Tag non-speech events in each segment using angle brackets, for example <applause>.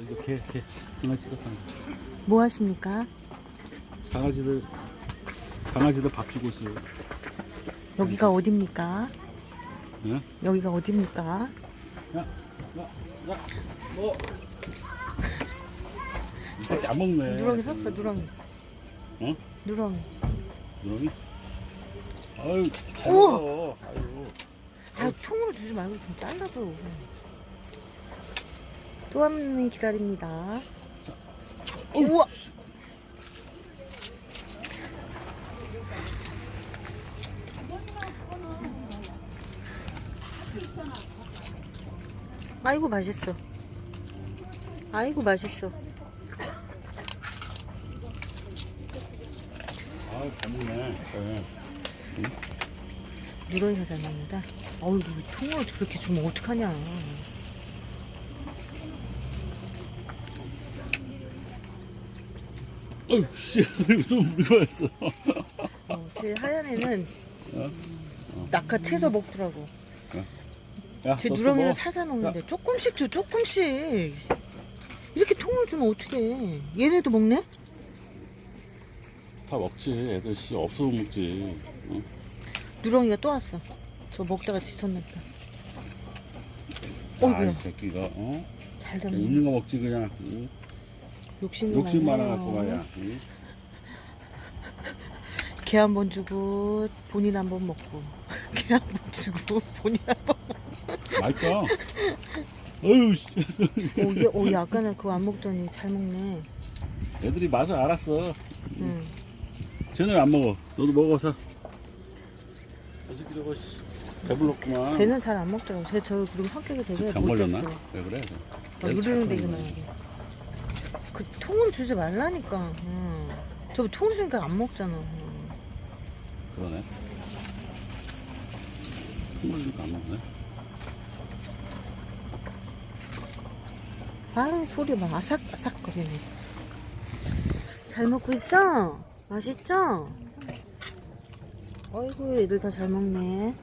이거 개, 개. 강아지 같은 거. 뭐 하십니까? 강아지들, 강아지들 밥 주고 있어요. 여기가 어딥니까? 응? 여기가 어딥니까? 야, 야, 야, 뭐. 이 새끼 안 먹네. 누렁이 섰어, 누렁이. 응? 누렁이. 누렁이? 아유, 잘 우와. 먹어. 아유. 아, 통으로 주지 말고 좀 잘라줘. 또한 분이 기다립니다. 우와! 아이고 맛있어. 아이고 맛있어. 아유, 잘 먹네. 네. 먹는다. 어우, 왜 통으로 그렇게 주면 어떡하냐. 어휴, 씨. 손 물고 왔어. 어, 제 하얀 애는 어? 낙하 채서 먹더라고. 야, 제 누렁이는 먹어. 살살 먹는데 조금씩 줘, 조금씩. 이렇게 통을 주면 어떡해. 얘네도 먹네? 다 먹지. 애들 씨 없어도 먹지. 응? 누렁이가 또 왔어. 저 먹다가 지쳤나 보다. 아, 어이구야. 이 새끼가, 어? 잘 잡네. 있는 거 먹지, 그냥. 응? 욕심이 욕심. 많아갖고 말이야. 응? 개한번 주고 본인 한 번 먹고 <laughs> 개한번 주고 본인 한 번 맛있다. <laughs> 어휴, 씨. 오, 얘, 오, 얘 아까는 그거 안 먹더니 잘 먹네. 애들이 맛을 알았어. 응. 쟤는 안 먹어. 너도 먹어, 자. 이 새끼 저거, 씨. 배불렀구만. 쟤는 잘 안 먹더라고. 쟤저 그리고 성격이 되게 병 걸렸나? 왜 그래? 막 이러는 데기만 하고. 그 통으로 주지 말라니까. 응. 저 통으로 주니까 안 먹잖아. 응. 그러네. 통물니까 안 먹네. 아유 소리 막 아삭아삭 거리네. 잘 먹고 있어? 맛있죠? 어이구 애들 다 잘 먹네.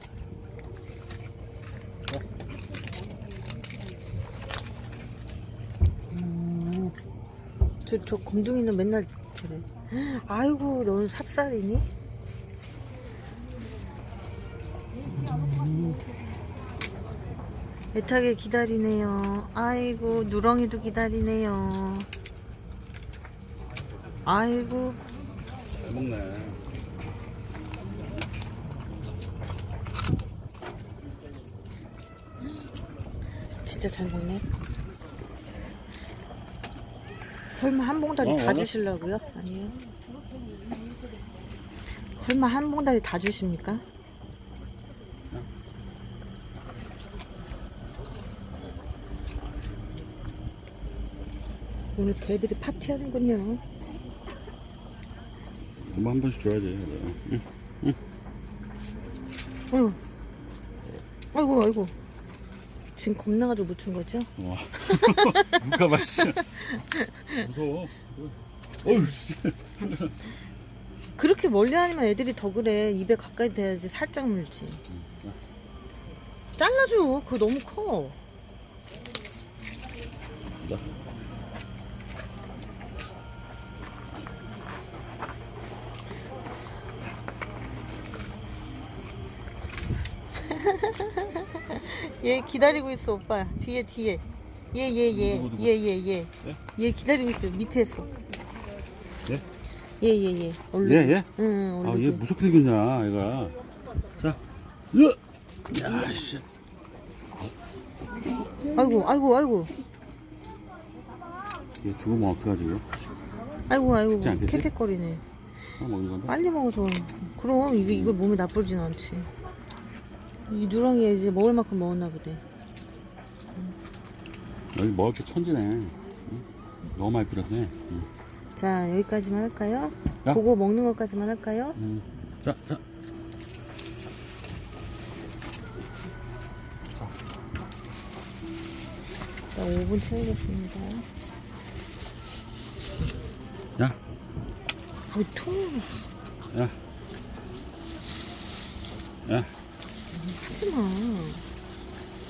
저, 저 공둥이는 맨날 저래. 아이고, 너는 삽살이니? 음. 애타게 기다리네요. 아이고, 누렁이도 기다리네요. 아이고, 잘 먹네. 진짜 잘 먹네. 설마 한 봉다리 어, 다 먹어? 주시려고요? 아니요. 설마 한 봉다리 다 주십니까? 오늘 개들이 파티하는군요. 엄마 한 번씩 줘야지. 애들. 응. 아이고, 아이고, 아이고. 지금 겁나가지고 못준 거죠? 와. <laughs> 누가 맛이 무서워. 어휴. 그렇게 멀리 하면 애들이 더 그래. 입에 가까이 대야지 살짝 물지. 잘라줘. 그거 너무 커. <laughs> 자. <laughs> 얘 기다리고 있어, 오빠. 뒤에, 뒤에. 얘, 얘, 얘. 누구, 누구? 얘, 얘, 얘. 네? 얘 기다리고 있어, 밑에서. 예? 얘, 얘, 얘. 얼른. 얘, 얘? 응, 응, 아, 얼른. 얘 무섭게 생겼냐, 얘가. 자, 으! 야, 씨. 아이고, 아이고, 아이고. 얘 죽으면 어떡하지, 이거? 아이고, 아이고. 않겠지? 캑캑거리네. 건데? 빨리 먹어줘. 그럼, 이거, 이거 몸에 나쁘진 않지. 이 누렁이 이제 먹을 만큼 먹었나 보대. 여기 먹을 게 천지네. 응? 너무 많이 뿌렸네. 응. 자, 여기까지만 할까요? 야. 그거 먹는 것까지만 할까요? 응. 자, 자. 자, 5분 채우겠습니다. 야, 아이, 통, 야. 야, 하지 마.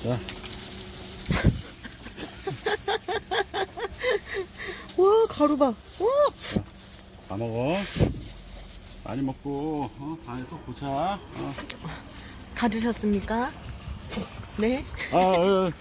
자. <laughs> 가루 봐. 와, 다 먹어. 많이 먹고, 어, 방에서 보자. 어. 다 드셨습니까? 네. 아, 어, 어.